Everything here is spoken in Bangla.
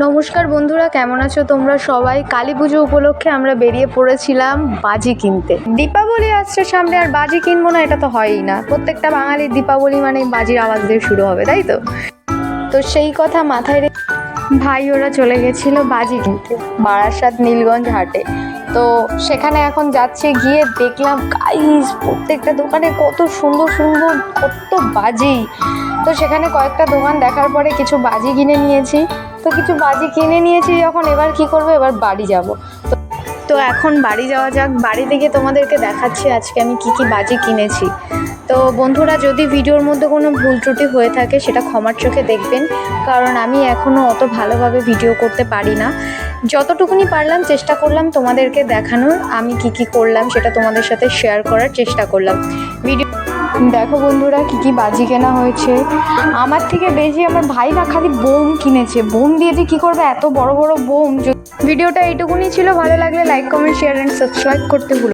নমস্কার বন্ধুরা, কেমন আছো তোমরা সবাই? কালী পুজো উপলক্ষে আমরা বেরিয়ে পড়েছিলাম বাজি কিনতে। দীপাবলি আসছে সামনে, আর বাজি কিনবো না, এটা তো হয়ই না। প্রত্যেকটা বাঙালির দীপাবলি মানে বাজির আওয়াজ দিয়ে শুরু হবে, তাই তো? তো সেই কথা মাথায় রেখে ভাই, ওরা চলে গেছিল বাজি কিনতে, বারাসাত নীলগঞ্জ হাটে। তো সেখানে এখন যাচ্ছে, গিয়ে দেখলাম গাইস প্রত্যেকটা দোকানে কত সুন্দর সুন্দর, কত বাজি। তো সেখানে কয়েকটা দোকান দেখার পরে কিছু বাজি কিনে নিয়েছি। তো কিছু বাজি কিনে নিয়েছি যখন, এবার কি করব? এবার বাড়ি যাব। তো এখন বাড়ি যাওয়া যাক। বাড়ি থেকে তোমাদেরকে দেখাচ্ছি আজকে আমি কি কি বাজি কিনেছি। তো বন্ধুরা, যদি ভিডিওর মধ্যে কোনো ভুল ত্রুটি হয়ে থাকে, সেটা ক্ষমার চোখে দেখবেন। কারণ আমি এখনও অত ভালোভাবে ভিডিও করতে পারি না। যতটুকুনি পারলাম চেষ্টা করলাম তোমাদেরকে দেখানোর, আমি কি কি করলাম সেটা তোমাদের সাথে শেয়ার করার চেষ্টা করলাম। ভিডিও দেখো বন্ধুরা কি কি বাজি কেনা হয়েছে। আমার থেকে বেশি আমার ভাই না, খালি বোম কিনেছে। বোম দিয়ে যে কী করবে? এত বড় বড় বোম। ভিডিওটা এইটুকুনি ছিল, ভালো লাগলে like comment share and subscribe করতে ভুলো